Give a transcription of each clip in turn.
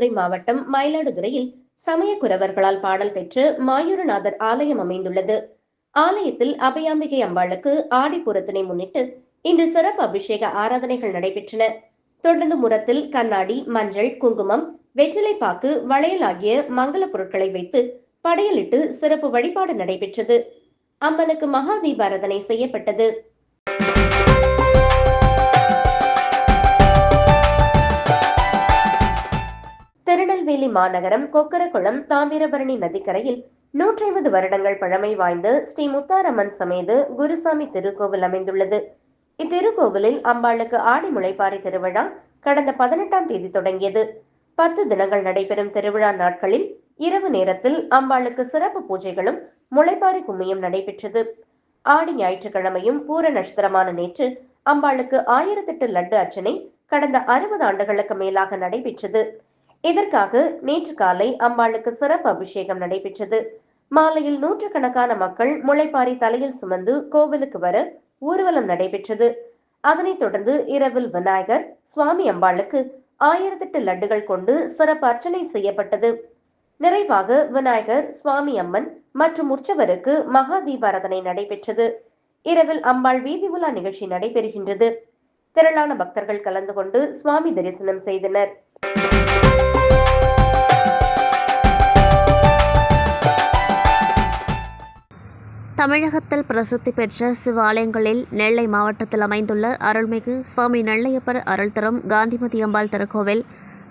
மயிலாடுதுறை மாவட்டம் மயிலாடுதுறையில் சமயக்குறவர்களால் பாடல் பெற்று மாயூரநாதர் ஆலயம் அமைந்துள்ளது. ஆலயத்தில் அபயாம்பிகை அம்பாளுக்கு ஆடிப்புறத்தினை முன்னிட்டு இன்று சிறப்பு அபிஷேக ஆராதனைகள் நடைபெற்றன. தொடர்ந்து முரத்தில் கண்ணாடி மஞ்சள் குங்குமம் வெற்றிலைப்பாக்கு வளையல் ஆகிய மங்கள பொருட்களை வைத்து படையலிட்டு சிறப்பு வழிபாடு நடைபெற்றது. அம்மனுக்கு மகா தீபாராதனை செய்யப்பட்டது. திருநெல்வேலி மாநகரம் கொக்கரகுளம் தாமிரபரணி நதிக்கரையில் நூற்றி ஐம்பது வருடங்கள் பழமை வாய்ந்த ஸ்ரீ முத்தாரம்மன் சமேத குருசாமி திருக்கோவில் அமைந்துள்ளது. இத்திருக்கோவிலில் அம்பாளுக்கு ஆடி முளைப்பாரி திருவிழா கடந்த பதினெட்டாம் தேதி தொடங்கியது. பத்து தினங்கள் நடைபெறும் திருவிழா நாட்களில் இரவு நேரத்தில் அம்பாளுக்கு சிறப்பு பூஜைகளும் முளைப்பாரி கும்மியும் நடைபெற்றது. ஆடி ஞாயிற்றுக்கிழமையும் பூர நட்சத்திரமான நேற்று அம்பாளுக்கு ஆயிரத்தெட்டு லட்டு அர்ச்சனை கடந்த அறுபது ஆண்டுகளுக்கு மேலாக நடைபெற்றது. இதற்காக நேற்று காலை அம்பாளுக்கு சிறப்பு அபிஷேகம் நடைபெற்றது. மாலையில் நூற்றுக்கணக்கான மக்கள் முளைப்பாரி தலையில் சுமந்து கோவிலுக்கு வர ஊர்வலம் நடைபெற்றது. அதனைத் தொடர்ந்து இரவில் விநாயகர் சுவாமி அம்பாளுக்கு ஆயிரத்தெட்டு லட்டுகள் கொண்டு சிறப்பு அர்ச்சனை செய்யப்பட்டது. நிறைவாக விநாயகர் சுவாமி அம்மன் மற்றும் உற்சவருக்கு மகா தீபாராதனை நடைபெற்றது. இரவில் அம்பாள் வீதி உலா நிகழ்ச்சி நடைபெறுகின்றது. திரளான பக்தர்கள் கலந்து கொண்டு சுவாமி தரிசனம் செய்தனர். தமிழகத்தில் பிரசித்தி பெற்ற சிவாலயங்களில் நெல்லை மாவட்டத்தில் அமைந்துள்ள அருள்மிகு சுவாமி நெல்லையப்பர் அருள்தரும் காந்திமதி அம்பாள் திருக்கோவில்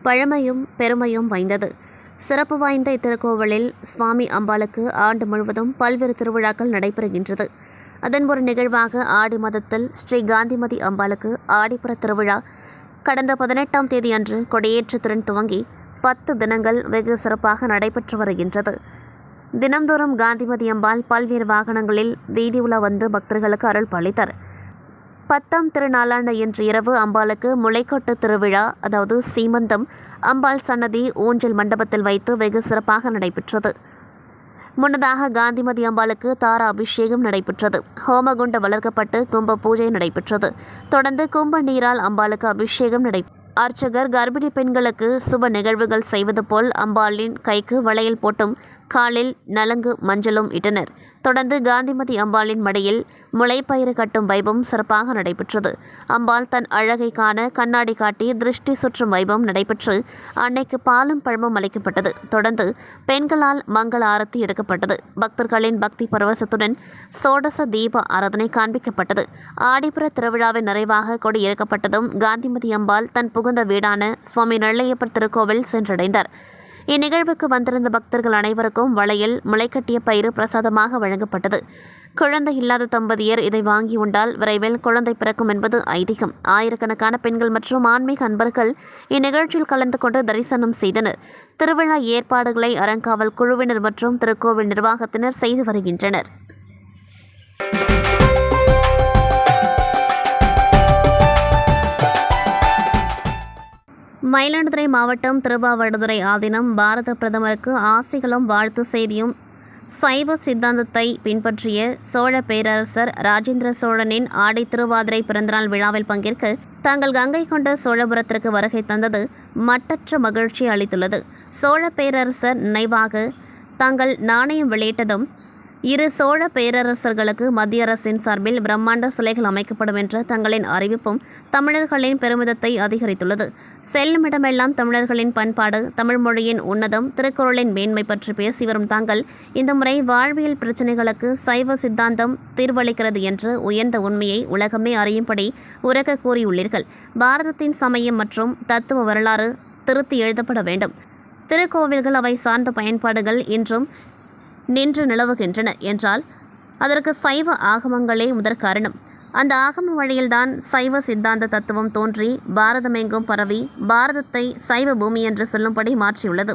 பழமையும் பெருமையும் வாய்ந்தது. சிறப்பு வாய்ந்த இத்திருக்கோவிலில் சுவாமி அம்பாளுக்கு ஆண்டு முழுவதும் பல்வேறு திருவிழாக்கள் நடைபெறுகின்றது. அதன் ஒரு நிகழ்வாக ஆடி மாதத்தில் ஸ்ரீ காந்திமதி அம்பாளுக்கு ஆடிப்புற திருவிழா கடந்த பதினெட்டாம் தேதி அன்று கொடியேற்றத்துடன் துவங்கி பத்து தினங்கள் வெகு சிறப்பாக நடைபெற்று வருகின்றது. தினம்தோறும் காந்திமதி அம்பாள் பல்வேறு வாகனங்களில் வீதி உலா வந்து பக்தர்களுக்கு அருள் பாலித்தார் பத்தாம் திருநாளான இன்று இரவு அம்பாளுக்கு முளைக்கொட்டு திருவிழா அதாவது சீமந்தம் அம்பாள் சன்னதி ஊஞ்சல் மண்டபத்தில் வைத்து வெகு சிறப்பாக நடைபெற்றது. முன்னதாக காந்திமதி அம்பாளுக்கு தார அபிஷேகம் நடைபெற்றது. ஹோமகுண்டு வளர்க்கப்பட்டு கும்ப பூஜை நடைபெற்றது. தொடர்ந்து கும்ப நீரால் அம்பாளுக்கு அபிஷேகம் நடை அர்ச்சகர் கர்ப்பிணி பெண்களுக்கு சுப நிகழ்வுகள் செய்வது போல் அம்பாளின் கைக்கு வளையல் போட்டும் காலில் நலங்கு மஞ்சளும் இட்டனர். தொடர்ந்து காந்திமதி அம்பாளின் மடியில் முளைப்பயிறு கட்டும் வைபம் சிறப்பாக நடைபெற்றது. அம்பாள் தன் அழகை காண கண்ணாடி காட்டி திருஷ்டி சுற்றும் வைபம் நடைபெற்று அன்னைக்கு பாலும் பழமும் அளிக்கப்பட்டது. தொடர்ந்து பெண்களால் மங்கள ஆரத்தி எடுக்கப்பட்டது. பக்தர்களின் பக்தி பரவசத்துடன் சோடச தீப ஆராதனை காண்பிக்கப்பட்டது. ஆடிப்புற திருவிழாவின் நிறைவாக கொடி இறக்கப்பட்டதும் காந்திமதி அம்பாள் தன் புகுந்த வீடான சுவாமி நெல்லையப்பர் திருக்கோவில் சென்றடைந்தார். இந்நிகழ்வுக்கு வந்திருந்த பக்தர்கள் அனைவருக்கும் வளையல் முளைக்கட்டிய பயிறு பிரசாதமாக வழங்கப்பட்டது. குழந்தை இல்லாத தம்பதியர் இதை வாங்கி உண்டால் விரைவில் குழந்தை பிறக்கும் என்பது ஐதீகம். ஆயிரக்கணக்கான பெண்கள் மற்றும் ஆன்மீக அன்பர்கள் இந்நிகழ்ச்சியில் கலந்து கொண்டு தரிசனம் செய்தனர். திருவிழா ஏற்பாடுகளை அறங்காவல் குழுவினர் மற்றும் திருக்கோவில் நிர்வாகத்தினர் செய்து வருகின்றனர். மயிலாடுதுறை மாவட்டம் திருவாவடுதுறை ஆதீனம் பாரத பிரதமருக்கு ஆசைகளும் வாழ்த்து செய்தியும் சைவ சித்தாந்தத்தை பின்பற்றிய சோழ பேரரசர் ராஜேந்திர சோழனின் ஆடை திருவாதிரை பிறந்தநாள் விழாவில் பங்கேற்க தாங்கள் கங்கை கொண்ட சோழபுரத்திற்கு வருகை தந்தது மட்டற்ற மகிழ்ச்சி அளித்துள்ளது. சோழ பேரரசர் நினைவாக தாங்கள் நாணயம் வெளியிட்டதும் இரு சோழ பேரரசர்களுக்கு மத்திய அரசின் சார்பில் பிரம்மாண்ட சிலைகள் அமைக்கப்படும் என்ற தங்களின் அறிவிப்பும் தமிழர்களின் பெருமிதத்தை அதிகரித்துள்ளது. செல்லுமிடமெல்லாம் தமிழர்களின் பண்பாடு தமிழ் மொழியின் உன்னதம் திருக்குறளின் மேன்மை பற்றி பேசி வரும் தாங்கள் இந்த முறை வாழ்வியல் பிரச்சினைகளுக்கு சைவ சித்தாந்தம் தீர்வளிக்கிறது என்று உயர்ந்த உண்மையை உலகமே அறியும்படி உரக்க கூறியுள்ளீர்கள். பாரதத்தின் சமயம் மற்றும் தத்துவ வரலாறு திருத்தி எழுதப்பட வேண்டும். திருக்கோவில்கள் அவை சார்ந்த பயன்பாடுகள் இன்றும் நின்று நிலவுகின்றன என்றால் அதற்கு சைவ ஆகமங்களே முதற் காரணம். அந்த ஆகம வழியில்தான் சைவ சித்தாந்த தத்துவம் தோன்றி பாரதமெங்கும் பரவி பாரதத்தை சைவ பூமி என்று சொல்லும்படி மாற்றியுள்ளது.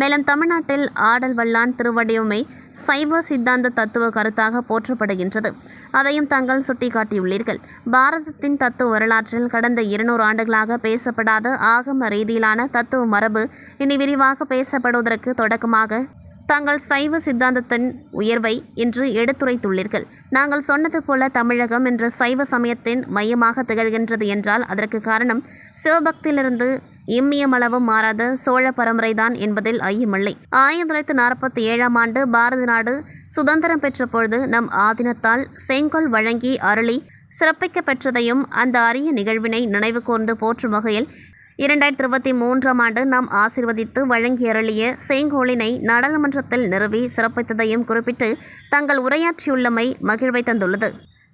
மேலும் தமிழ்நாட்டில் ஆடல் வல்லான் திருவடிவமை சைவ சித்தாந்த தத்துவ கருத்தாக போற்றப்படுகின்றது. அதையும் தாங்கள் சுட்டிக்காட்டியுள்ளீர்கள். பாரதத்தின் தத்துவ வரலாற்றில் கடந்த இருநூறு ஆண்டுகளாக பேசப்படாத ஆகம ரீதியிலான தத்துவ மரபு இனி விரிவாக பேசப்படுவதற்கு தொடக்கமாக தாங்கள் சைவ சித்தாந்தத்தின் உயர்வை இன்று எடுத்துரைத்துள்ளீர்கள். நாங்கள் சொன்னது போல தமிழகம் என்ற சைவ சமயத்தின் மையமாக திகழ்கின்றது என்றால் அதற்கு காரணம் சிவபக்தியிலிருந்து இம்மியமளவும் மாறாத சோழ பரம்பரைதான் என்பதில் ஐயமில்லை. ஆயிரத்தி தொள்ளாயிரத்தி நாற்பத்தி ஏழாம் ஆண்டு பாரத நாடு சுதந்திரம் பெற்ற பொழுது நம் ஆதீனத்தால் செங்கோல் வழங்கி அருளி சிறப்பிக்கப் பெற்றதையும் அந்த அரிய நிகழ்வினை நினைவு கூர்ந்து போற்றும் வகையில் இரண்டாயிரத்தி இருபத்தி மூன்றாம் ஆண்டு நாம் ஆசிர்வதித்து வழங்கியருளிய செங்கோலினை நாடாளுமன்றத்தில் நிறுவி சிறப்பித்ததையும் குறிப்பிட்டு தங்கள் உரையாற்றியுள்ளமை மகிழ்வை தந்துள்ளது.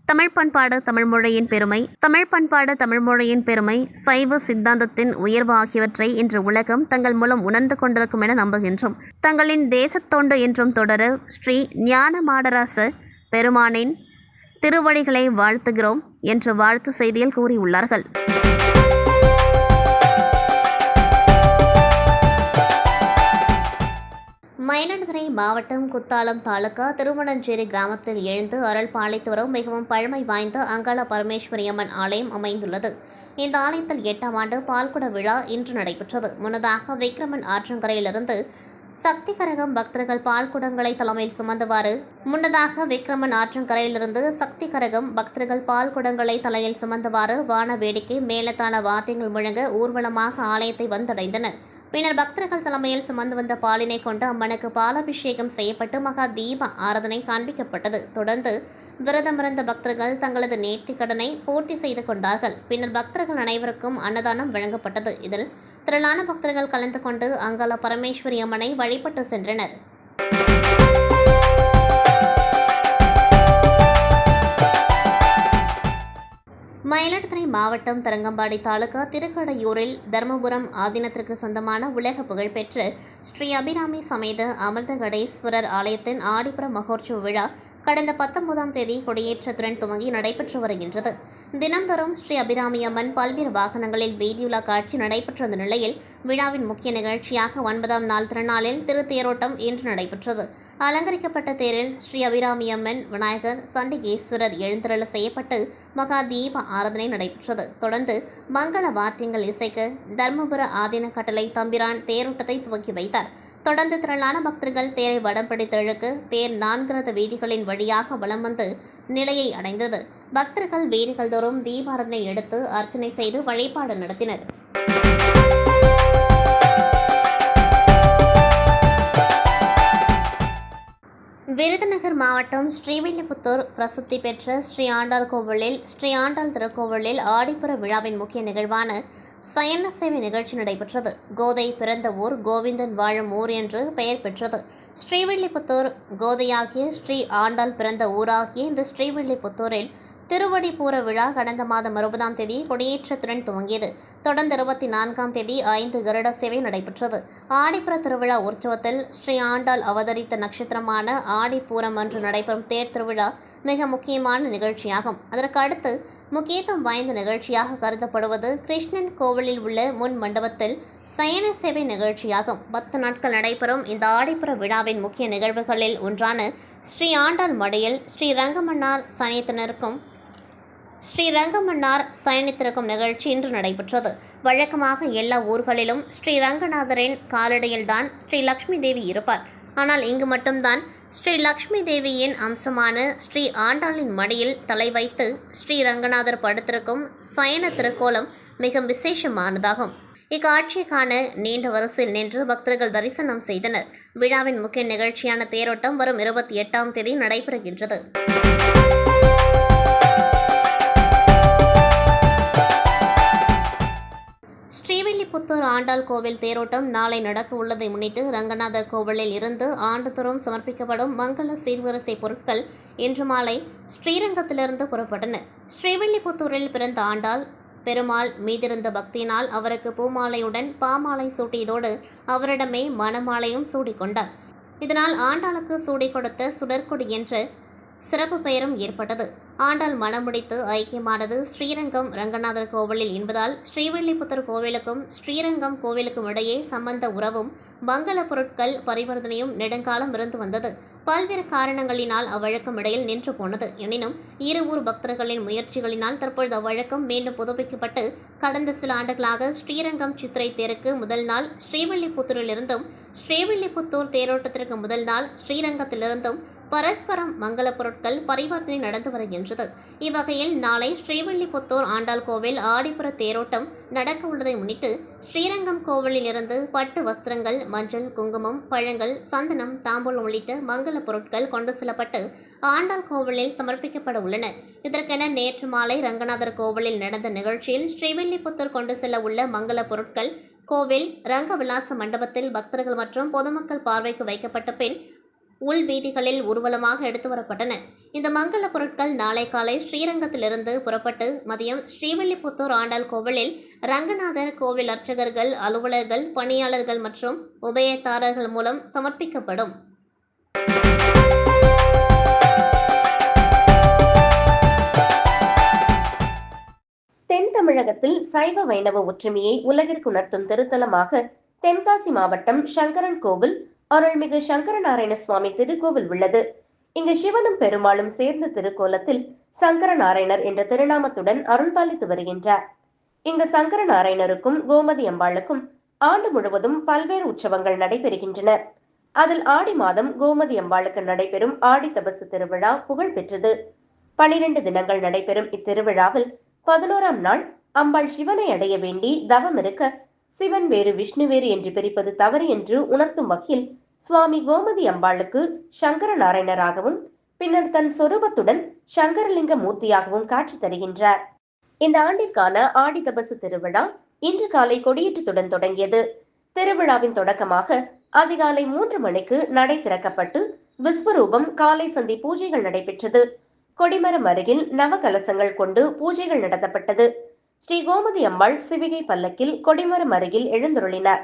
தமிழ் பண்பாடு தமிழ்மொழியின் பெருமை தமிழ் பண்பாடு தமிழ்மொழியின் பெருமை சைவ சித்தாந்தத்தின் உயர்வு ஆகியவற்றை இன்று உலகம் தங்கள் மூலம் உணர்ந்து கொண்டிருக்கும் என நம்புகின்றோம். தங்களின் தேசத்தொண்டு என்றும் தொடர ஸ்ரீ ஞான மாடராச பெருமானின் திருவடிகளை வாழ்த்துகிறோம் என்று வாழ்த்து செய்தியில் கூறியுள்ளார்கள். மயிலாடுதுறை மாவட்டம் குத்தாலம் தாலுகா திருமணஞ்சேரி கிராமத்தில் எழுந்து அருள் பாலித்து மிகவும் பழமை வாய்ந்த அங்காள பரமேஸ்வரி அம்மன் ஆலயம் அமைந்துள்ளது. இந்த ஆலயத்தில் எட்டாம் ஆண்டு பால்குட விழா இன்று நடைபெற்றது. முன்னதாக விக்ரமன் ஆற்றங்கரையிலிருந்து சக்தி கரகம் பக்தர்கள் பால்குடங்களை தலைமையில் சுமந்தவாறு முன்னதாக விக்ரமன் ஆற்றங்கரையிலிருந்து சக்தி கரகம் பக்தர்கள் பால்குடங்களை தலையில் சுமந்தவாறு வான வேடிக்கை மேலத்தான வாத்தியங்கள் முழங்க ஊர்வலமாக ஆலயத்தை வந்தடைந்தனர். பின்னர் பக்தர்கள் தலைமையில் சுமந்து வந்த பாலினை கொண்டு அம்மனுக்கு பாலாபிஷேகம் செய்யப்பட்டு மகா தீப ஆராதனை காண்பிக்கப்பட்டது. தொடர்ந்து விரதமிருந்த பக்தர்கள் தங்களது நேர்த்தி கடனை பூர்த்தி செய்து கொண்டார்கள். பின்னர் பக்தர்கள் அனைவருக்கும் அன்னதானம் வழங்கப்பட்டது. இதில் திரளான பக்தர்கள் கலந்து கொண்டு அங்காள பரமேஸ்வரி அம்மனை வழிபட்டு சென்றனர். மயிலாடுதுறை மாவட்டம் தரங்கம்பாடி தாலுகா திருக்கடையூரில் தர்மபுரம் ஆதீனத்திற்கு சொந்தமான உலக புகழ்பெற்ற ஸ்ரீ அபிராமி சமேத அமிர்தகடேஸ்வரர் ஆலயத்தின் ஆடிப்புற மகோற்சவ விழா கடந்த பத்தொன்பதாம் தேதி கொடியேற்றத்துடன் துவங்கி நடைபெற்று வருகின்றது. தினந்தோறும் ஸ்ரீ அபிராமி அம்மன் பல்வேறு வாகனங்களில் வீதியுலா காட்சி நடைபெற்ற அந்த நிலையில் விழாவின் முக்கிய நிகழ்ச்சியாக ஒன்பதாம் நாள் திருநாளில் திருத்தேரோட்டம் இன்று நடைபெற்றது. அலங்கரிக்கப்பட்ட தேரில் ஸ்ரீ அபிராமி அம்மன் விநாயகர் சண்டிகேஸ்வரர் எழுந்தருள செய்யப்பட்டு மகா தீப ஆராதனை நடைபெற்றது. தொடர்ந்து மங்கள வாத்தியங்கள் இசைக்க தர்மபுர ஆதீன கட்டளை தம்பிரான் தேரோட்டத்தை துவக்கி வைத்தார். தொடர்ந்து திரளான பக்தர்கள் தேரை வடம் பிடித்தழுக்கு தேர் நான்கிரத வீதிகளின் வழியாக வலம் வந்து நிலையை அடைந்தது. பக்தர்கள் வீடுகள் தோறும் தீபாரதனை எடுத்து அர்ச்சனை செய்து வழிபாடு நடத்தினர். விருதுநகர் மாவட்டம் ஸ்ரீவில்லிபுத்தூர் பிரசித்தி பெற்ற ஸ்ரீ ஆண்டாள் கோவிலில் ஸ்ரீ ஆண்டாள் திருக்கோவிலில் ஆடிப்புற விழாவின் முக்கிய நிகழ்வான சயன சேவை நிகழ்ச்சி நடைபெற்றது. கோதை பிறந்த ஊர் கோவிந்தன் வாழும் ஊர் என்று பெயர் பெற்றது. ஸ்ரீவில்லிபுத்தூர் கோதையாகிய ஸ்ரீ ஆண்டாள் பிறந்த ஊராகிய இந்த ஸ்ரீவில்லிபுத்தூரில் திருவடிப்பூர விழா கடந்த மாதம் அறுபதாம் தேதி கொடியேற்றத்துடன் துவங்கியது. தொடர்ந்து இருபத்தி நான்காம் தேதி ஐந்து கருட சேவை நடைபெற்றது. ஆடிப்புற திருவிழா உற்சவத்தில் ஸ்ரீ ஆண்டாள் அவதரித்த நட்சத்திரமான ஆடிப்பூரம் அன்று நடைபெறும் தேர் திருவிழா மிக முக்கியமான நிகழ்ச்சியாகும். அதற்கு அடுத்து முக்கியத்துவம் வாய்ந்த நிகழ்ச்சியாக கருதப்படுவது கிருஷ்ணன் கோவிலில் உள்ள முன் மண்டபத்தில் சயன சேவை நிகழ்ச்சியாகும். பத்து நாட்கள் நடைபெறும் இந்த ஆடிப்புற விழாவின் முக்கிய நிகழ்வுகளில் ஒன்றான ஸ்ரீ ஆண்டாள் மடையில் ஸ்ரீ ரங்கமன்னார் சனியத்தினருக்கும் ஸ்ரீ ரங்கமன்னார் சயனித்திருக்கும் நிகழ்ச்சி இன்று நடைபெற்றது. வழக்கமாக எல்லா ஊர்களிலும் ஸ்ரீ ரங்கநாதரின் காலடியில்தான் ஸ்ரீ லக்ஷ்மி தேவி இருப்பார். ஆனால் இங்கு மட்டும்தான் ஸ்ரீ லக்ஷ்மி தேவியின் அம்சமான ஸ்ரீ ஆண்டாளின் மடியில் தலை வைத்து ஸ்ரீ ரங்கநாதர் படுத்திருக்கும் சயன திருக்கோலம் மிக விசேஷமானதாகும். இக்காட்சியை காண நீண்ட வரிசையில் நின்று பக்தர்கள் தரிசனம் செய்தனர். விழாவின் முக்கிய நிகழ்ச்சியான தேரோட்டம் வரும் இருபத்தி எட்டாம் தேதி நடைபெறுகின்றது. ஸ்ரீவில்லிபுத்தூர் ஆண்டாள் கோவில் தேரோட்டம் நாளை நடக்க உள்ளதை முன்னிட்டு ரங்கநாதர் கோவிலில் இருந்து ஆண்டுதோறும் சமர்ப்பிக்கப்படும் மங்கள சீர்வரிசை பொருட்கள் இன்று மாலை ஸ்ரீரங்கத்திலிருந்து புறப்பட்டன. ஸ்ரீவில்லிபுத்தூரில் பிறந்த ஆண்டாள் பெருமாள் மீதிருந்த பக்தியினால் அவருக்கு பூமாலையுடன் பாமாலை சூட்டியதோடு அவரிடமே மணமாலையும் சூடிக்கொண்டார். இதனால் ஆண்டாளுக்கு சூடி கொடுத்த சுடற்கொடி என்ற சிறப்பு பெயரும் ஏற்பட்டது. ஆண்டாள் மணமுடித்து ஐக்கியமானது ஸ்ரீரங்கம் ரங்கநாதர் கோவிலில் என்பதால் ஸ்ரீவில்லிபுத்தூர் கோவிலுக்கும் ஸ்ரீரங்கம் கோவிலுக்கும் இடையே சம்பந்த உறவும் மங்கள பொருட்கள் பரிவர்த்தனையும் நெடுங்காலம் இருந்து வந்தது. பல்வேறு காரணங்களினால் அவ்வழக்கம் இடையில் நின்று போனது. எனினும் இரு ஊர் பக்தர்களின் முயற்சிகளினால் தற்பொழுது அவ்வழக்கம் மீண்டும் புதுப்பிக்கப்பட்டு கடந்த சில ஆண்டுகளாக ஸ்ரீரங்கம் சித்திரை தேருக்கு முதல் நாள் ஸ்ரீவில்லிபுத்தூரிலிருந்தும் ஸ்ரீவில்லிபுத்தூர் தேரோட்டத்திற்கு முதல் நாள் ஸ்ரீரங்கத்திலிருந்தும் பரஸ்பரம் மங்கள பொருட்கள் பரிவர்த்தனை நடந்து வருகின்றது. இவ்வகையில் நாளை ஸ்ரீவில்லிபுத்தூர் ஆண்டாள் கோவில் ஆடிப்புற தேரோட்டம் நடக்க உள்ளதை முன்னிட்டு ஸ்ரீரங்கம் கோவிலில் இருந்து பட்டு வஸ்திரங்கள் மஞ்சள் குங்குமம் பழங்கள் சந்தனம் தாம்பூலம் உள்ளிட்ட மங்கள பொருட்கள் கொண்டு செல்லப்பட்டு ஆண்டாள் கோவிலில் சமர்ப்பிக்கப்பட உள்ளன. இதற்கென நேற்று மாலை ரங்கநாதர் கோவிலில் நடந்த நிகழ்ச்சியில் ஸ்ரீவில்லிபுத்தூர் கொண்டு செல்ல உள்ள மங்கள பொருட்கள் கோவில் ரங்கவிலாச மண்டபத்தில் பக்தர்கள் மற்றும் பொதுமக்கள் பார்வைக்கு வைக்கப்பட்ட பின் உள் வீதிகளில் ஊர்வலமாக எடுத்து வரப்பட்டன. இந்த மங்கள பொருட்கள் நாளை காலை ஸ்ரீரங்கத்திலிருந்து புறப்பட்டு மதியம் ஸ்ரீவில்லிபுத்தூர் ஆண்டாள் கோவிலில் ரங்கநாதர் கோவில் அர்ச்சகர்கள் அலுவலர்கள் பணியாளர்கள் மற்றும் உபயதாரர்கள் மூலம் சமர்ப்பிக்கப்படும். தென் தமிழகத்தில் சைவ வைணவ ஒற்றுமையை உலகிற்கு உணர்த்தும் திருத்தலமாக தென்காசி மாவட்டம் சங்கரன் கோவில் அருள்மிகு சங்கரநாராயண சுவாமி திருக்கோவில் உள்ளது. இங்கு சிவனும் பெருமாளும் சேர்ந்த திருக்கோலத்தில் சங்கரநாராயணர் என்ற திருநாமத்துடன் அருள்பாலித்து வருகின்றார். இங்கு சங்கரநாராயணருக்கும் கோமதி அம்பாளுக்கும் ஆண்டு முழுவதும் பல்வேறு உற்சவங்கள் நடைபெறுகின்றன. அதில் ஆடி மாதம் கோமதி அம்பாளுக்கு நடைபெறும் ஆடி தபசு திருவிழா புகழ் பெற்றது. பனிரெண்டு தினங்கள் நடைபெறும் இத்திருவிழாவில் பதினோராம் நாள் அம்பாள் சிவனை அடைய வேண்டி தவம் இருக்க சிவன் வேறு விஷ்ணு வேறு என்று பிரிப்பது தவறு என்று உணர்த்தும் வகையில் சுவாமி கோமதி அம்பாளுக்கு சங்கர நாராயணராகவும் பின்னர் தன் சொரூபத்துடன் சங்கரலிங்க மூர்த்தியாகவும் காட்சி தருகின்றார். இந்த ஆண்டிற்கான ஆடி தபசு திருவிழா இன்று காலை கொடியேற்றத்துடன் தொடங்கியது. திருவிழாவின் தொடக்கமாக அதிகாலை மூன்று மணிக்கு நடை திறக்கப்பட்டு விஸ்வரூபம் காலை சந்தி பூஜைகள் நடைபெற்றது. கொடிமரம் அருகில் நவகலசங்கள் கொண்டு பூஜைகள் நடத்தப்பட்டது. ஸ்ரீ கோமதி அம்மாள் சிவிகை பல்லக்கில் கொடிமரம் அருகில் எழுந்தருளினார்.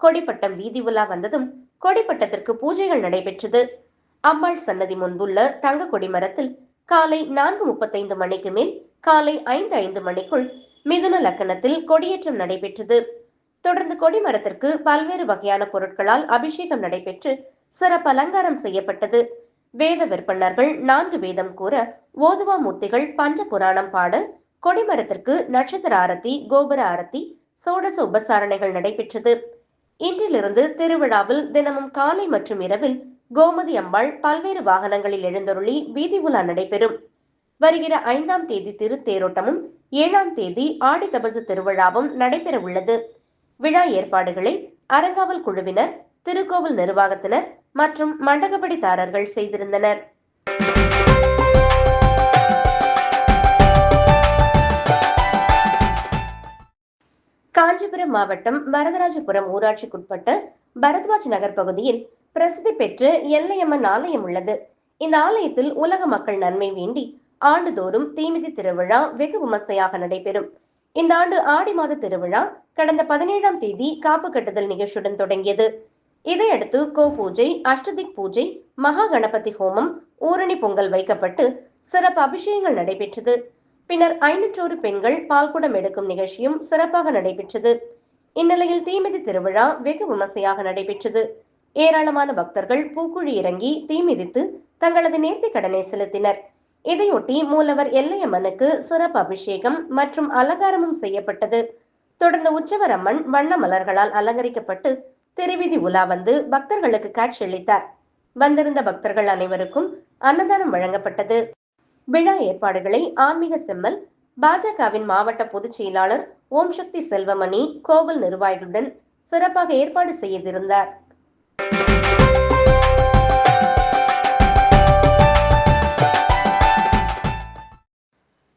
கொடிப்பட்டம் வீதி உலா வந்ததும் கொடிப்பட்டத்திற்கு பூஜைகள் நடைபெற்றது. அம்மாள் சன்னதி முன்புள்ள தங்க கொடிமரத்தில் காலை நான்கு முப்பத்தைந்து மணிக்கு மேல் காலை ஐந்து ஐந்து மணிக்குள் மிதுன லக்கணத்தில் கொடியேற்றம் நடைபெற்றது. தொடர்ந்து கொடிமரத்திற்கு பல்வேறு வகையான பொருட்களால் அபிஷேகம் நடைபெற்று சிறப்பு அலங்காரம் செய்யப்பட்டது. வேத விற்பனர்கள் நான்கு வேதம் கூற ஓதுவா மூர்த்திகள் பஞ்ச புராணம் பாட கொடிமரத்திற்கு நட்சத்திர ஆரத்தி கோபுர ஆரத்தி சோடச உபசாரணைகள் நடைபெற்றது. இன்றிலிருந்து திருவிழாவில் தினமும் காலை மற்றும் இரவில் கோமதி அம்பாள் பல்வேறு வாகனங்களில் எழுந்தருளி வீதி உலா நடைபெறும். வருகிற ஐந்தாம் தேதி திருத்தேரோட்டமும் ஏழாம் தேதி ஆடி தபசு திருவிழாவும் நடைபெற உள்ளது. விழா ஏற்பாடுகளை அரங்காவல் குழுவினர் திருக்கோவில் நிர்வாகத்தினர் மற்றும் மண்டகப்படிதாரர்கள் செய்திருந்தனர். காஞ்சிபுரம் மாவட்டம் வரதராஜபுரம் ஊராட்சிக்குட்பட்ட பரத்வாஜ் நகர் பகுதியில் பிரசித்தி பெற்ற எல்லையம்மன் ஆலயம் உள்ளது. இந்த ஆலயத்தில் உலக மக்கள் நன்மை வேண்டி ஆண்டுதோறும் தீமிதி திருவிழா வெகு விமர்சையாக நடைபெறும். இந்த ஆண்டு ஆடி மாத திருவிழா கடந்த பதினேழாம் தேதி காப்பு கட்டுதல் நிகழ்ச்சியுடன் தொடங்கியது. இதையடுத்து கோ பூஜை அஷ்டதிக் பூஜை மகா கணபதி ஹோமம் ஊரணி பொங்கல் வைக்கப்பட்டு சிறப்பு அபிஷேகங்கள் நடைபெற்றது. பின்னர் ஐநூற்றோரு பெண்கள் பால்குடம் எடுக்கும் நிகழ்ச்சியும் சிறப்பாக நடைபெற்றது. இந்நிலையில் தீமிதி திருவிழா வெகு விமர்சையாக நடைபெற்றது. ஏராளமான பக்தர்கள் பூக்குழி இறங்கி தீமிதித்து தங்களது நேர்த்தி கடனை செலுத்தினர். இதையொட்டி மூலவர் எல்லையம்மனுக்கு சிறப்பு அபிஷேகம் மற்றும் அலங்காரமும் செய்யப்பட்டது. தொடர்ந்து உற்சவர் அம்மன் வண்ண மலர்களால் அலங்கரிக்கப்பட்டு திருவிதி உலா வந்து பக்தர்களுக்கு காட்சியளித்தார் வந்திருந்த பக்தர்கள் அனைவருக்கும் அன்னதானம் வழங்கப்பட்டது. விழா ஏற்பாடுகளை ஆன்மீக செம்மல் பாஜகவின் மாவட்ட பொதுச் செயலாளர் ஓம் சக்தி செல்வமணி கோவில் நிர்வாகிகளுடன் சிறப்பாக ஏற்பாடு செய்திருந்தார்.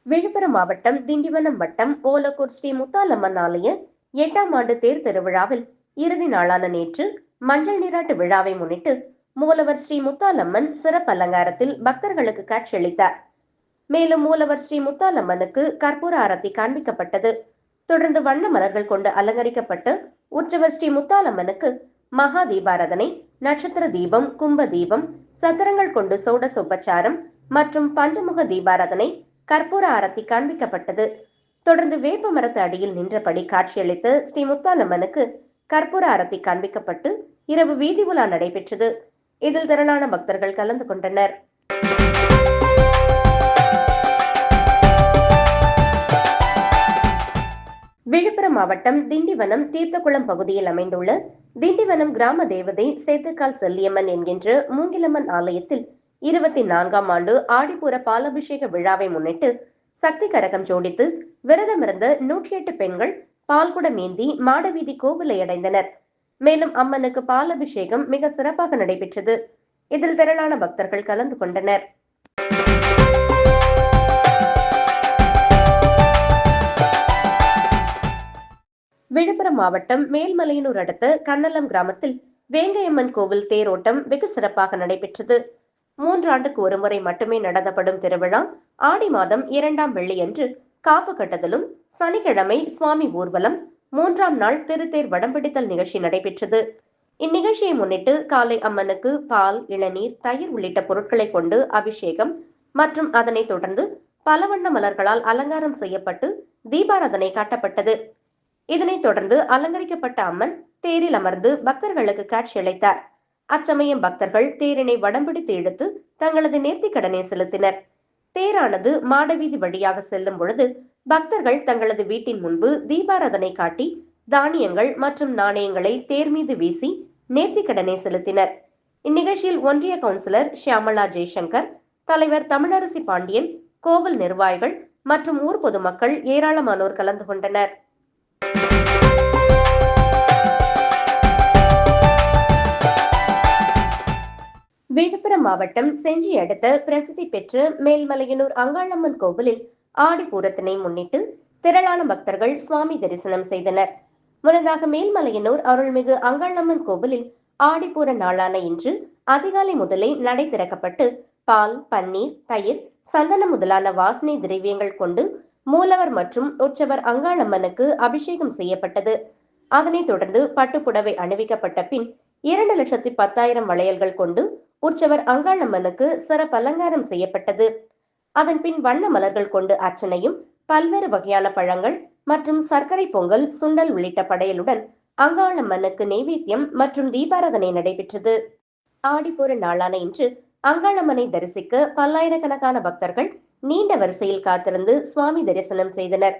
விழுப்புரம் மாவட்டம் திண்டிவனம் வட்டம் ஓலக்கூர் ஸ்ரீ முத்தாலம்மன் ஆலய எட்டாம் ஆண்டு தேர் திருவிழாவில் இறுதி நாளான நேற்று மஞ்சள் நீராட்டு விழாவை முன்னிட்டு மூலவர் ஸ்ரீ முத்தாலம்மன் சிறப்பு அலங்காரத்தில் பக்தர்களுக்கு காட்சியளித்தார். மேலும் மூலவர் ஸ்ரீ முத்தாலம்மனுக்கு கற்பூர ஆரத்தி காண்பிக்கப்பட்டது. தொடர்ந்து வண்ண மலர்கள் கொண்டு அலங்கரிக்கப்பட்டு உற்சவர் ஸ்ரீ முத்தாலம்மனுக்கு மகா தீபாராதனை நட்சத்திர தீபம் கும்ப தீபம் சத்திரங்கள் கொண்டு சோடச உபச்சாரம் மற்றும் பஞ்சமுக தீபாராதனை கற்பூர ஆரத்தி காண்பிக்கப்பட்டது. தொடர்ந்து வேப்ப மரத்து அடியில் நின்றபடி காட்சியளித்து ஸ்ரீ முத்தாலம்மனுக்கு கற்பூர ஆரத்தி காண்பிக்கப்பட்டு இரவு வீதி உலா நடைபெற்றது. இதில் திரளான பக்தர்கள் கலந்து கொண்டனர். விழுப்புரம் மாவட்டம் திண்டிவனம் தீர்த்தகுளம் பகுதியில் அமைந்துள்ள திண்டிவனம் கிராம தேவதை சேத்துக்கால் செல்லியம்மன் என்கின்ற மூங்கிலம்மன் ஆலயத்தில் இருபத்தி நான்காம் ஆண்டு ஆடிப்புற பாலபிஷேக விழாவை முன்னிட்டு சக்தி கரகம் ஜோடித்து விரதமிருந்த நூற்றி எட்டு பெண்கள் பால்குடம் ஏந்தி மாடவீதி கோவிலை அடைந்தனர். மேலும் அம்மனுக்கு பாலபிஷேகம் மிக சிறப்பாக நடைபெற்றது. இதில் திரளான பக்தர்கள் கலந்து கொண்டனர். விழுப்புரம் மாவட்டம் மேல்மலையனூர் அடுத்த கண்ணலம் கிராமத்தில் வேங்கையம்மன் கோவில் தேரோட்டம் வெகு சிறப்பாக நடைபெற்றது. மூன்றாண்டுக்கு ஒருமுறை மட்டுமே நடத்தப்படும் திருவிழா ஆடி மாதம் இரண்டாம் வெள்ளியன்று காப்பு கட்டுதலும் சனிக்கிழமை சுவாமி ஊர்வலம் மூன்றாம் நாள் திருத்தேர் வடம்பிடித்தல் நிகழ்ச்சி நடைபெற்றது. இந்நிகழ்ச்சியை முன்னிட்டு காலை அம்மனுக்கு பால் இளநீர் தயிர் உள்ளிட்ட பொருட்களை கொண்டு அபிஷேகம் மற்றும் அதனைத் தொடர்ந்து பல வண்ண மலர்களால் அலங்காரம் செய்யப்பட்டு தீபாராதனை காட்டப்பட்டது. இதனைத் தொடர்ந்து அலங்கரிக்கப்பட்ட அம்மன் தேரில் அமர்ந்து பக்தர்களுக்கு காட்சியளித்தார் அச்சமயம் பக்தர்கள் தேரினை வடம்பிடித்து இழுத்து தங்களது நேர்த்தி கடனை செலுத்தினர். தேரானது மாடவீதி வழியாக செல்லும் பொழுது பக்தர்கள் தங்களது வீட்டின் முன்பு தீபாராதனை காட்டி தானியங்கள் மற்றும் நாணயங்களை தேர் மீது வீசி நேர்த்தி கடனை செலுத்தினர். இந்நிகழ்ச்சியில் ஒன்றிய கவுன்சிலர் ஷியாமலா ஜெய்சங்கர் தலைவர் தமிழரசி பாண்டியன் கோவில் நிர்வாகிகள் மற்றும் ஊர் பொதுமக்கள் ஏராளமானோர் கலந்து கொண்டனர். விழுப்புரம் மாவட்டம் செஞ்சி அடுத்த பிரசித்தி பெற்ற மேல்மலையனூர் அங்காளம்மன் கோவிலில் ஆடிப்பூரத்தினை முன்னிட்டு திரளான பக்தர்கள் சுவாமி தரிசனம் செய்தனர். முன்னதாக மேல்மலையனூர் அருள்மிகு அங்காளம்மன் கோவிலில் ஆடிப்பூர நாளான இன்று அதிகாலை முதலே நடை திறக்கப்பட்டு பால் பன்னீர் தயிர் சந்தனம் முதலான வாசனை திரவியங்கள் கொண்டு மூலவர் மற்றும் உற்சவர் அங்காளம்மனுக்கு அபிஷேகம் செய்யப்பட்டது. அதனைத் தொடர்ந்து பட்டுப்புடவை அணிவிக்கப்பட்ட பின் இரண்டு லட்சத்தி பத்தாயிரம் வளையல்கள் கொண்டு உற்சவர் அங்காளம்மனுக்கு சிறப்பு அலங்காரம் செய்யப்பட்டது. அதன் பின் வண்ண மலர்கள் கொண்டு அர்ச்சனையும் பல்வேறு வகையான பழங்கள் மற்றும் சர்க்கரை பொங்கல் சுண்டல் உள்ளிட்ட படையலுடன் அங்காளம்மனுக்கு நெய்வேத்தியம் மற்றும் தீபாராதனை நடைபெற்றது. ஆடிப்பூர நாளான இன்று அங்காளம்மனை தரிசிக்க பல்லாயிரக்கணக்கான பக்தர்கள் நீண்ட வரிசையில் காத்திருந்து சுவாமி தரிசனம் செய்தனர்.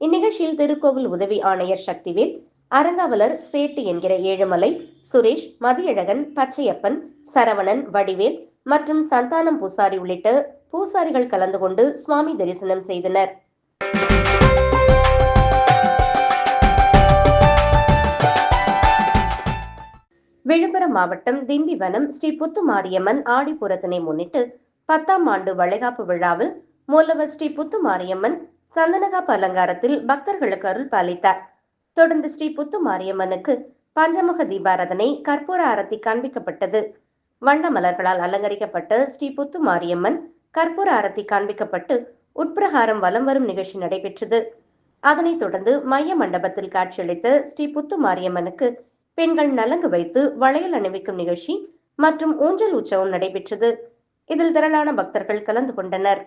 இந்நிகழ்ச்சியில் திருக்கோவில் உதவி ஆணையர் சக்திவேல் அரங்காவலர் சேட்டு என்கிற ஏழுமலை சுரேஷ் மதியழகன் பச்சையப்பன் சரவணன் வடிவேல் மற்றும் சந்தானம் பூசாரி உள்ளிட்ட பூசாரிகள் கலந்து கொண்டு சுவாமி தரிசனம் செய்தனர். விழுப்புரம் மாவட்டம் திண்டிவனம் ஸ்ரீ புத்து மாரியம்மன் ஆடிப்புறத்தினை முன்னிட்டு பத்தாம் ஆண்டு வளைகாப்பு விழாவில் மூலவர் ஸ்ரீ புத்துமாரியம்மன் சந்தனகாப்பு அலங்காரத்தில் பக்தர்களுக்கு அருள் பாலித்தார். தொடர்ந்து ஸ்ரீ புத்துமாரியம்மனுக்கு பஞ்சமுக தீபாரதனை கற்பூர ஆரத்தி காண்பிக்கப்பட்டது. வண்ண மலர்களால் அலங்கரிக்கப்பட்ட ஸ்ரீ புத்துமாரியம்மன் கற்பூர ஆரத்தி காண்பிக்கப்பட்டு உட்பிரகாரம் வலம் வரும் நிகழ்ச்சி நடைபெற்றது. அதனைத் தொடர்ந்து மைய மண்டபத்தில் காட்சியளித்த ஸ்ரீ புத்துமாரியம்மனுக்கு பெண்கள் நலங்கு வைத்து வளையல் அணிவிக்கும் நிகழ்ச்சி மற்றும் ஊஞ்சல் உற்சவம் நடைபெற்றது. இதில் திரளான பக்தர்கள் கலந்து கொண்டனர்.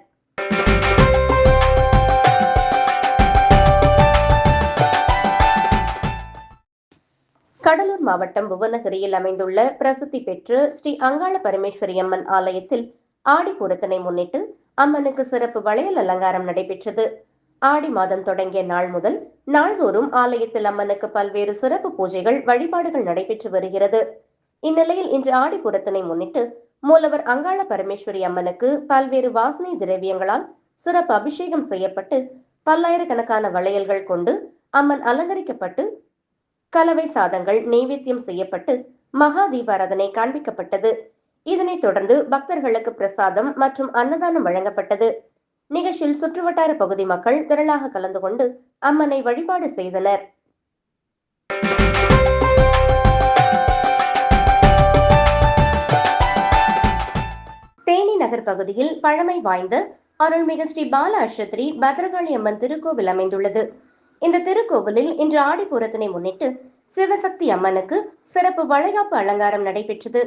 கடலூர் மாவட்டம் புவனகிரியில் அமைந்துள்ள பிரசித்தி பெற்ற ஸ்ரீ அங்காள பரமேஸ்வரி அம்மன் ஆலயத்தில் ஆடிப்பூரத்தினை முன்னிட்டு அம்மனுக்கு சிறப்பு வளையல் அலங்காரம் நடைபெற்றது. ஆடி மாதம் தொடங்கிய நாள் முதல் நாள்தோறும் ஆலயத்தில் அம்மனுக்கு பல்வேறு சிறப்பு பூஜைகள் வழிபாடுகள் நடைபெற்று வருகிறது. இந்நிலையில் இன்று ஆடிப்புறத்தினை முன்னிட்டு மூலவர் அங்காள பரமேஸ்வரி அம்மனுக்கு பல்வேறு வாசனை திரவியங்களால் சிறப்பு அபிஷேகம் செய்யப்பட்டு பல்லாயிரக்கணக்கான வளையல்கள் கொண்டு அம்மன் அலங்கரிக்கப்பட்டு கலவை சாதங்கள் நெய்வேத்தியம் செய்யப்பட்டு மகா தீபாராதனை காண்பிக்கப்பட்டது. இதனைத் தொடர்ந்து பக்தர்களுக்கு பிரசாதம் மற்றும் அன்னதானம் வழங்கப்பட்டது. நிகழ்ச்சியில் சுற்றுவட்டார பகுதி மக்கள் திரளாக கலந்து கொண்டு அம்மனை வழிபாடு செய்தனர். நகர் பகுதியில் பழமை வாய்ந்த அருள்மிகு ஸ்ரீ பால அஷத்ரி பத்ரகாளி அம்மன் திருக்கோவில் அமைந்துள்ளது. இந்த திருக்கோவிலில் இன்று ஆடிப்பூரத்தினை முன்னிட்டு சிவசக்தி அம்மனுக்கு சிறப்பு வளைகாப்பு அலங்காரம் நடைபெற்றது.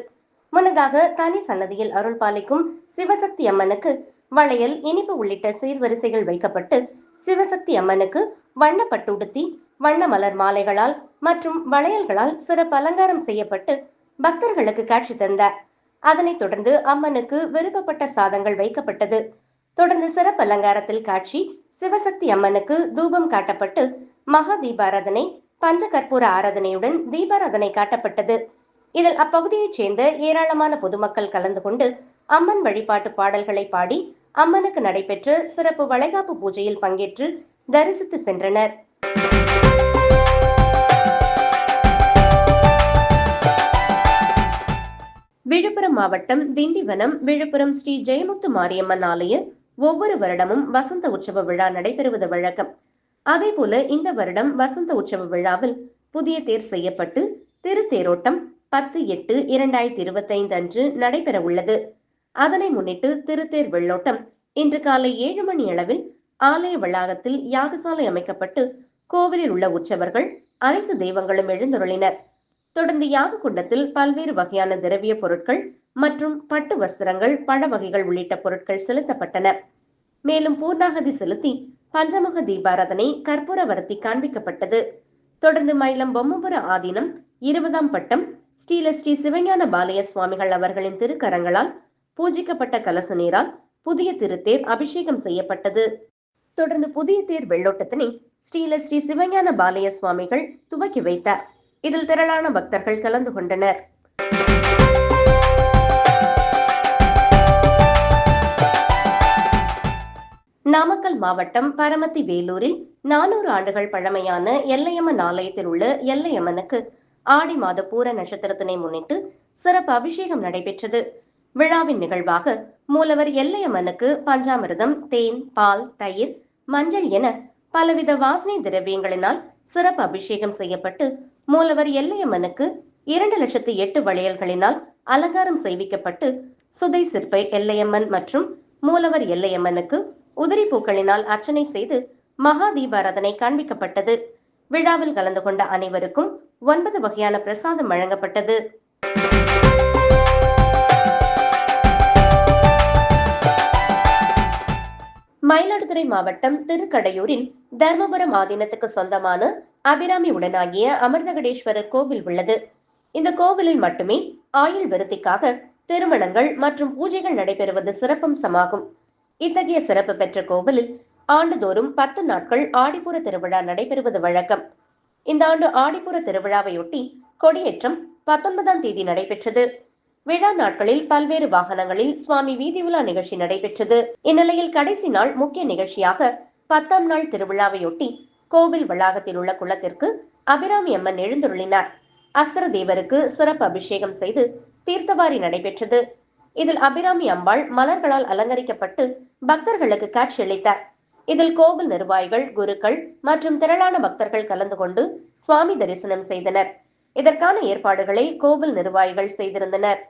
முன்னதாக தனி சன்னதியில் அருள் பாலிக்கும் சிவசக்தி அம்மனுக்கு வளையல் இனிப்பு உள்ளிட்ட சீர்வரிசைகள் வைக்கப்பட்டு சிவசக்தி அம்மனுக்கு வண்ண பட்டுடுத்தி வண்ண மலர் மாலைகளால் மற்றும் வளையல்களால் சிறப்பு அலங்காரம் செய்யப்பட்டு பக்தர்களுக்கு காட்சி தந்தார். அதனைத் தொடர்ந்து அம்மனுக்கு விருப்பப்பட்ட சாதங்கள் வைக்கப்பட்டது. தொடர்ந்து சிறப்பு அலங்காரத்தில் காட்சி சிவசக்தி அம்மனுக்கு தூபம் காட்டப்பட்டு மகா தீபாராதனை பஞ்ச கற்பூர ஆராதனையுடன் தீபாராதனை காட்டப்பட்டது. இதில் அப்பகுதியைச் சேர்ந்த ஏராளமான பொதுமக்கள் கலந்து கொண்டு அம்மன் வழிபாட்டு பாடல்களை பாடி அம்மனுக்கு நடைபெற்ற சிறப்பு வளைகாப்பு பூஜையில் பங்கேற்று தரிசித்து சென்றனர். விழுப்புரம் மாவட்டம் திண்டிவனம் விழுப்புரம் ஸ்ரீ ஜெயமுத்து மாரியம்மன் ஆலய ஒவ்வொரு வருடமும் வசந்த உற்சவ விழா நடைபெறுவது வழக்கம். அதேபோல இந்த வருடம் வசந்த உற்சவ விழாவில் புதிய தேர் செய்யப்பட்டு திருத்தேரோட்டம் பத்து எட்டு இரண்டாயிரத்தி இருபத்தைந்து அன்று நடைபெற உள்ளது. அதனை முன்னிட்டு திருத்தேர் வெள்ளோட்டம் இன்று காலை ஏழு மணி அளவில் ஆலய வளாகத்தில் யாகசாலை அமைக்கப்பட்டு கோவிலில் உள்ள உற்சவர்கள் அனைத்து தெய்வங்களும் எழுந்தருளினர். தொடர்ந்து யாக குண்டத்தில் பல்வேறு வகையான திரவிய பொருட்கள் மற்றும் பட்டு வஸ்திரங்கள் பழ வகைகள் உள்ளிட்ட பொருட்கள் செலுத்தப்பட்டன. மேலும் பூர்ணாகதி செலுத்தி பஞ்சமுக தீபாராதனை கற்பூர வரத்தி காண்பிக்கப்பட்டது. தொடர்ந்து மயிலம் பொம்மபுர ஆதீனம் இருபதாம் பட்டம் ஸ்ரீல ஸ்ரீ சிவஞான பாலய சுவாமிகள் அவர்களின் திருக்கரங்களால் பூஜிக்கப்பட்ட கலச நீரால் புதிய திருத்தேர் அபிஷேகம் செய்யப்பட்டது. தொடர்ந்து புதிய தேர் வெள்ளோட்டத்தினை ஸ்ரீல ஸ்ரீ சிவஞான பாலய சுவாமிகள் துவக்கி வைத்தார். இதில் திரளான பக்தர்கள் கலந்து கொண்டனர். நாமக்கல் மாவட்டம் பரமத்தி வேலூரில் நானூறு ஆண்டுகள் பழமையான எல்லையம்மன் ஆலயத்தில் உள்ள எல்லையம்மனுக்கு ஆடி மாத பூர நட்சத்திரத்தினை முன்னிட்டு சிறப்பு அபிஷேகம் நடைபெற்றது. விழாவின் நிகழ்வாக மூலவர் எல்லையம்மனுக்கு பஞ்சாமிரதம் தேன் பால் தயிர் மஞ்சள் என பலவித வாசனை திரவியங்களினால் சிறப்பு அபிஷேகம் செய்யப்பட்டு மூலவர் எல்லையம்மனுக்கு இரண்டு லட்சத்து எட்டு வளையல்களினால் அலங்காரம் செய்விக்கப்பட்டு சுதை சிற்பை எல்லையம்மன் மற்றும் மூலவர் எல்லையம்மனுக்கு உதிரி பூக்களினால் அர்ச்சனை செய்து மகா தீபாராதனை காண்பிக்கப்பட்டது. விழாவில் கலந்து கொண்ட அனைவருக்கும் ஒன்பது வகையான பிரசாதம் வழங்கப்பட்டது. மயிலாடுதுறை மாவட்டம் திருக்கடையூரில் தர்மபுரம் ஆதீனத்துக்கு சொந்தமான அபிராமி உடனாகிய அமிர்தகடேஸ்வரர் கோவில் உள்ளது. இந்த கோவிலில் மட்டுமே ஆயுள் விருத்திக்காக திருமணங்கள் மற்றும் பூஜைகள் நடைபெறுவது சிறப்பம்சமாகும். இத்தகைய சிறப்பு பெற்ற கோவிலில் ஆண்டுதோறும் பத்து நாட்கள் ஆடிப்புற திருவிழா நடைபெறுவது வழக்கம். இந்த ஆண்டு ஆடிப்புற திருவிழாவையொட்டி கொடியேற்றம் பத்தொன்பதாம் தேதி நடைபெற்றது. விழா நாட்களில் பல்வேறு வாகனங்களில் சுவாமி வீதி உலா நிகழ்ச்சி நடைபெற்றது. இந்நிலையில் கடைசி நாள் முக்கிய நிகழ்ச்சியாக பத்தாம் நாள் திருவிழாவையொட்டி கோவில் வளாகத்தில் உள்ள குளத்திற்கு அபிராமி அம்மன் எழுந்துள்ளினார் அஸ்திர தேவருக்கு சிறப்பு அபிஷேகம் செய்து தீர்த்தவாரி நடைபெற்றது. இதில் அபிராமி அம்பாள் மலர்களால் அலங்கரிக்கப்பட்டு பக்தர்களுக்கு காட்சியளித்தார். இதில் கோவில் நிர்வாகிகள் குருக்கள் மற்றும் திரளான பக்தர்கள் கலந்து கொண்டு சுவாமி தரிசனம் செய்தனர். இதற்கான ஏற்பாடுகளை கோவில் நிர்வாகிகள் செய்திருந்தனர்.